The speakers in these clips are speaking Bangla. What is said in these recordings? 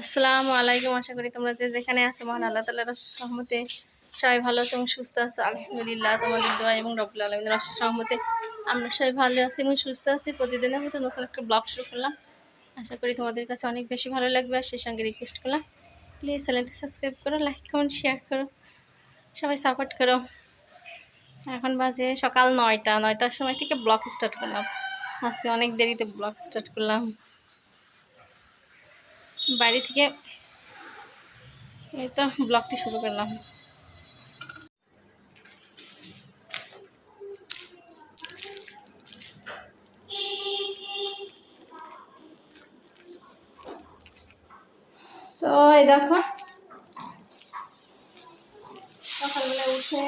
আসসালামু আলাইকুম। আশা করি তোমরা যে যেখানে আছো, মহান আল্লাহ তালার সহমতে সবাই ভালো আছো এবং সুস্থ আছো। আলহামদুলিল্লাহ, তোমাদের দোয়া এবং রবুল্লা আলমিনের অশেষ সহমতে আমরা সবাই ভালো আছি এবং সুস্থ আছি। প্রতিদিনের মতো নতুন একটা ব্লগ শুরু করলাম। আশা করি তোমাদের কাছে অনেক বেশি ভালো লাগবে। আর সেই সঙ্গে রিকোয়েস্ট করলাম প্লিজ চ্যানেলটি সাবস্ক্রাইব করো লাইক কমেন্ট শেয়ার করো। সবাই সাপোর্ট করো। এখন বাজে সকাল নয়টা। নয়টার সময় থেকে ব্লগ স্টার্ট করলাম। আজকে অনেক দেরিতে ব্লগ স্টার্ট করলাম। বাড়ি থেকে এই তো ব্লগটি শুরু করলাম। তো এই দেখো, সকালবেলা উঠে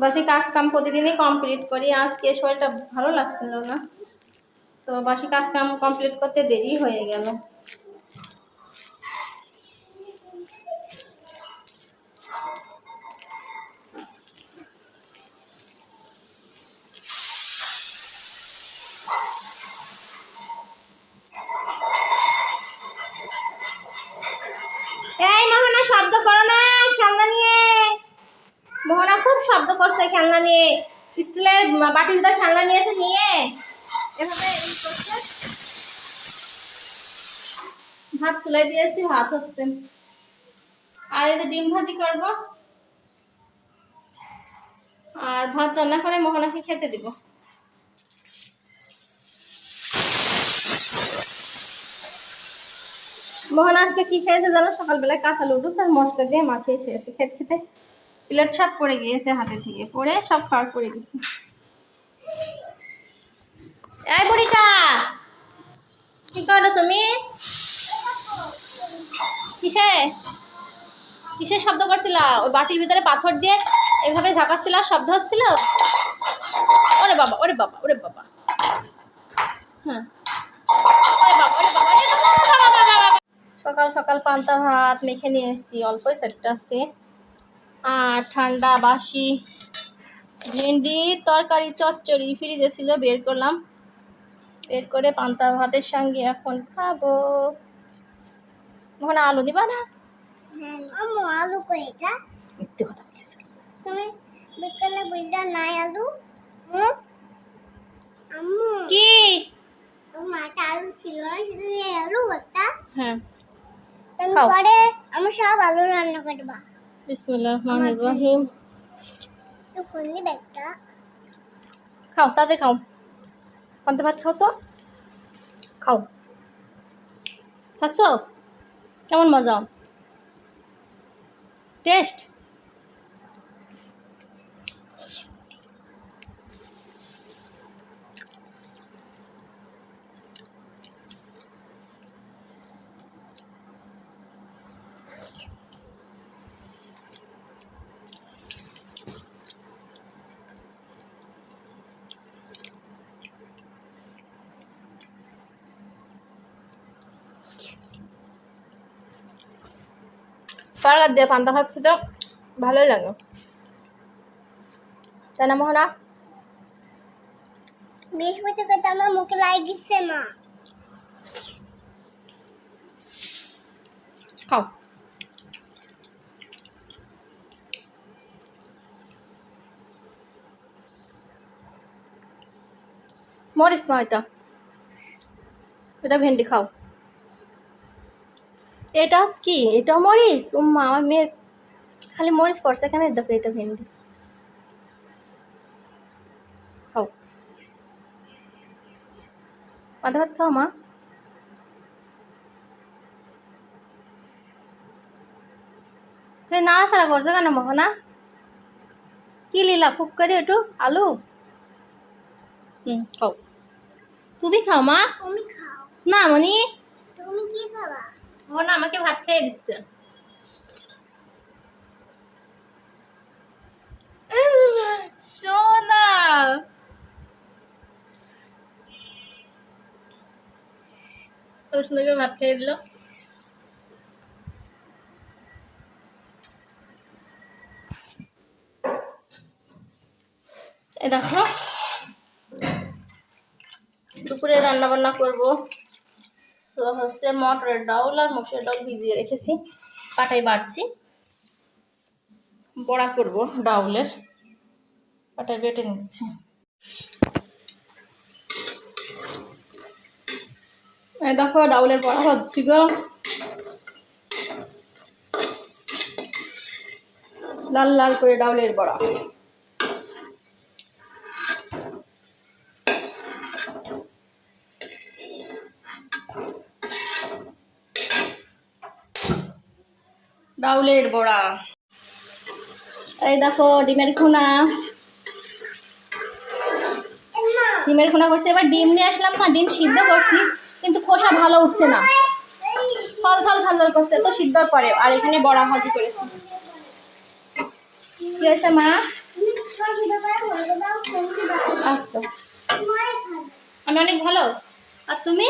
বাসি কাজ কাম প্রতিদিনই কমপ্লিট করি। আজকে শরীরটা ভালো লাগছিল না। তো বাসি কাজ কাম কমপ্লিট করতে দেরি হয়ে গেল। এই মোহনা, শব্দ করো না, খেলনা নিয়ে। মোহনা খুব শব্দ করছে খেলনা নিয়ে। স্টিলের বাটির ভিতরে খেলনা নিয়েছে নিয়ে। এভাবে ই করছে ভাত চুলাই দিয়েছি ভাত হচ্ছে। আর এই যে ডিম ভাজি করব। আর ভাত রান্না করে মোহনাকে খেতে দিব। মোহন আজকে কি খেয়েছে জানো? সকালবেলায় কাঁচা লুডুস আর মশলা দিয়ে মাখিয়ে খেয়েছে। খেতে খেতে প্লেট সব পড়ে গিয়েছে হাতে থেকে। পড়ে সব খাওয়ার পড়ে গেছে। এই বুড়িটা! কি করো তুমি? কিসে? কিসের শব্দ করছিল? ওই বাটির ভিতরে পাথর দিয়ে এভাবে ঝাঁকাচ্ছিল, শব্দ হচ্ছিল? ওরে বাবা ওরে বাবা ওরে বাবা। হ্যাঁ। সকাল সকাল পান্তা ভাত মেখে নিয়ে এসেছি। অল্পই সেটটা আছে। আর ঠান্ডা বাসি, ভেন্ডি, তরকারি, চচ্চড়ি, ফ্রিজে ছিল, বের করলাম। বের করে পান্তা ভাতের সঙ্গে এখন খাব। ওখানে আলু দিবা না? হ্যাঁ আম্মু আলু কই এটা মিথ্যে কথা বলিস। তুমি বিকেলে নাই আলু? আম্মু কি? তোমার আলু ছিল না সেটা নিয়ে আলু একটা হ্যাঁ। তুমি খাও। পরে আমি সব আলু রান্না করবা। বিসমুল্লাহ রহমান ইব্রাহিম তো কোন দিবে একটা খাও তাতে খাও। পান্তা ভাত খাও তো? খাও। খাচ্ছ? কেমন মজা? টেস্ট তরকার দিয়ে পান্তা ভাত খেতে ভালোই লাগে। তাই না মোহনা? বৃহস্পতি করতে আমার মুখে লাগিছে মা। খাও। মরিস মা এটা। এটা ভেন্ডি খাও। এটা কি? এটা মরিস উম্মা আমার মেয়ের খালি মরিচ পড়ছে এখানে। দেখো এটা ভেন্ডি। খাও। পাতা ভাত খাও মা। নাড়াচাড়া করছ কেন মোহনা? কি লীলা খুব করে একটু আলু? হুম খাও। তুমি খাও মা? না মনি? তুমি কি খাবা? মোহনা আমাকে ভাত খেয়ে দিচ্ছে। ভাত খেয়ে দিল। দেখো। দুপুরে রান্না বান্না করব। হচ্ছে মটরের ডাউল আর মসুরের ডাউল ভিজিয়ে রেখেছি। পাটাই বাড়ছি। বড়া করব ডাউলের পাটায় বেটে নিচ্ছি। দেখো ডাউলের বড়া হচ্ছি গো। লাল লাল করে ডাউলের বড়া। ডাউলের বড়া। এই দেখো, ডিমের খোনা। ডিমের খুনা করছি। এবার ডিম নিয়ে আসলাম না, ডিম সিদ্ধ করছি, কিন্তু খোসা ভালো উঠছে না। ফল থাল থাল করছে, তো সিদ্ধর পরে। আর এখানে বড়া ভাজি করেছি। কি হয়েছে মা? আচ্ছা। আমি অনেক ভালো। আর তুমি?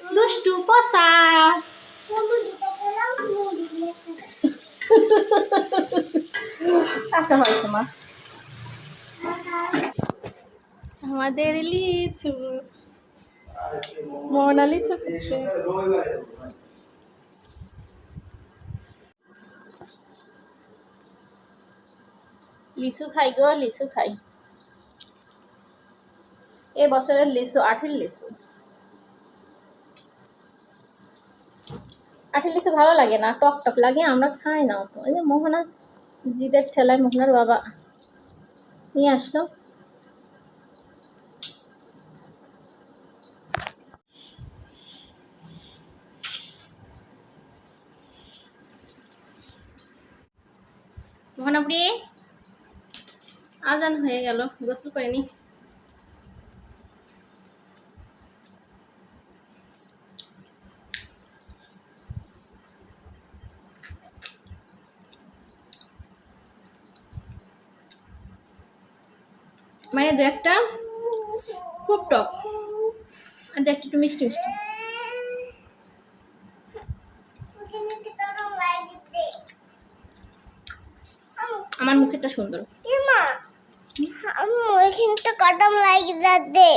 দুষ্টু পসা আচ্ছা হয়েছে মা। আমাদের লিচু। মোহনা লিচু খাচ্ছে লিচু খাই গো, লিচু খাই। এ বছরের লিচু আঠের লিচু। আঠের লিচু ভালো লাগে না, টক টক লাগে, আমরা খাই না অত। এই যে মোহনা, জিদের ঠেলায় মোহনার বাবা নিয়ে আসলো। মোহনাপুরি, আজান হয়ে গেল, গোসল করে মানে দু একটা খুব টক। আর দু একটা একটু মিষ্টি মিষ্টি। আমার মুখেরটা সুন্দর। ওইখানটা কদম লাগে যাতে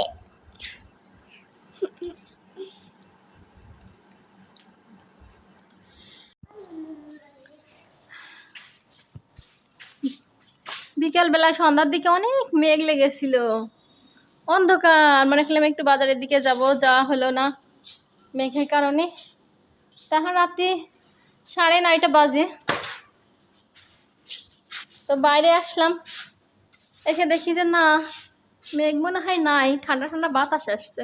বিকেল বেলা সন্ধ্যার দিকে অনেক মেঘ লেগেছিল। অন্ধকার, মনে করলাম একটু বাজারের দিকে যাব, যাওয়া হলো না মেঘের কারণে। তখন রাত্রি সাড়ে নয়টা বাজে। তো বাইরে আসলাম, এসে দেখি যে না, মেঘ মনে হয় নাই, ঠান্ডা ঠান্ডা বাতাস আসছে।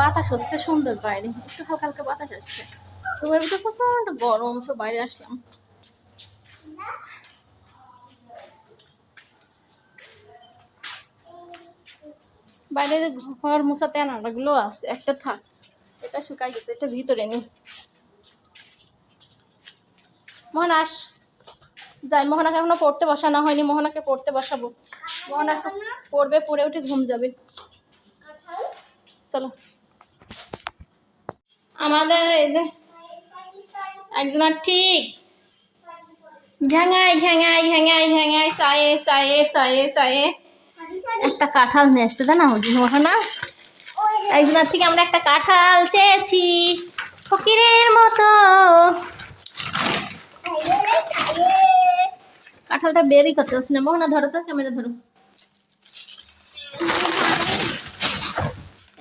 বাতাস হচ্ছে সুন্দর বাইরে, একটু হালকা হালকা বাতাস আসছে। তোমার ভিতরে প্রচণ্ড গরম, তো বাইরে আসলাম। বাইরে যে ঘর মোছা তেনাগুলো আছে, একটা থাক। এটা শুকাই গেছে, এটা ভিতরে নেই মোহন আস যাই মোহনাকে এখনও পড়তে বসানো হয়নি মোহনাকে পড়তে বসাবো। মোহনা পড়বে, পড়ে উঠে ঘুম যাবে। চলো। আমাদের এই যে, একজনের ঠিক। ঘ্যাঙাই ঘ্যাঙাই ঘ্যাঙাই ঘ্যাঙাই, সায়ে সায়ে সায়ে সায়ে। একটা কাঁঠাল নিয়ে আসতে দেয় না মোহনা। একজনের থেকে আমরা একটা কাঁঠাল চেয়েছি ফকিরের মতো। কাঁঠালটা বেরই করতে পারছি না। মোহনা ধরো তো ক্যামেরা ধরো।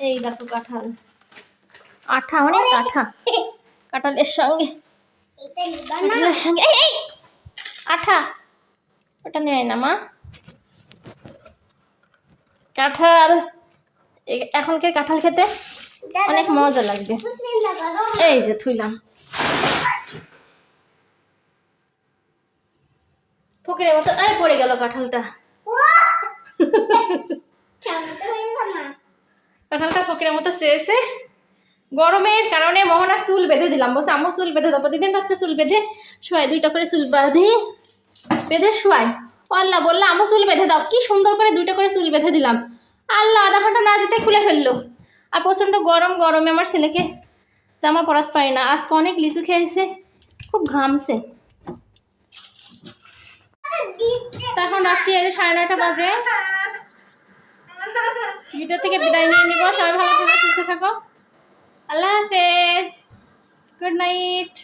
এই দেখো কাঁঠাল। আঠা অনেক আঠা। কাঁঠালের সঙ্গে। কাঁঠালের সঙ্গে আঠা। ওটা নেয় না মা। কাঁঠাল। এখনকার কাঁঠাল খেতে অনেক মজা লাগবে। এই যে থুইলাম। ফকিরের মতো, এই পড়ে গেল কাঁঠালটা। কাঁঠালটা ফকিরের মতো চেয়েছে গরমের কারণে মোহনার চুল বেঁধে দিলাম। বলছে আমার চুল বেঁধে দাও, প্রতিদিন রাত্রে চুল বেঁধে শোয়াই দুইটা করে চুল বাঁধে, বেঁধে শোয়াই আল্লাহ বলল, আমার চুল বেঁধে দাও। কি সুন্দর করে দুইটা করে চুল বেঁধে দিলাম। আল্লাহ, আধা ঘণ্টা না দিতে খুলে ফেলল। আর প্রচণ্ড গরম, গরমে আমার ছেলেকে জামা পরাতে পারি না। আজকে অনেক লিচু খেয়েছে, খুব ঘামছে। তখন রাত্রি যে সাড়ে নয়টা বাজে। ভিডিও থেকে বিদায় নিয়ে নিব। সবাই ভালো থাকো, সুস্থ থাকো। আল্লাহ হাফেজ। Good night.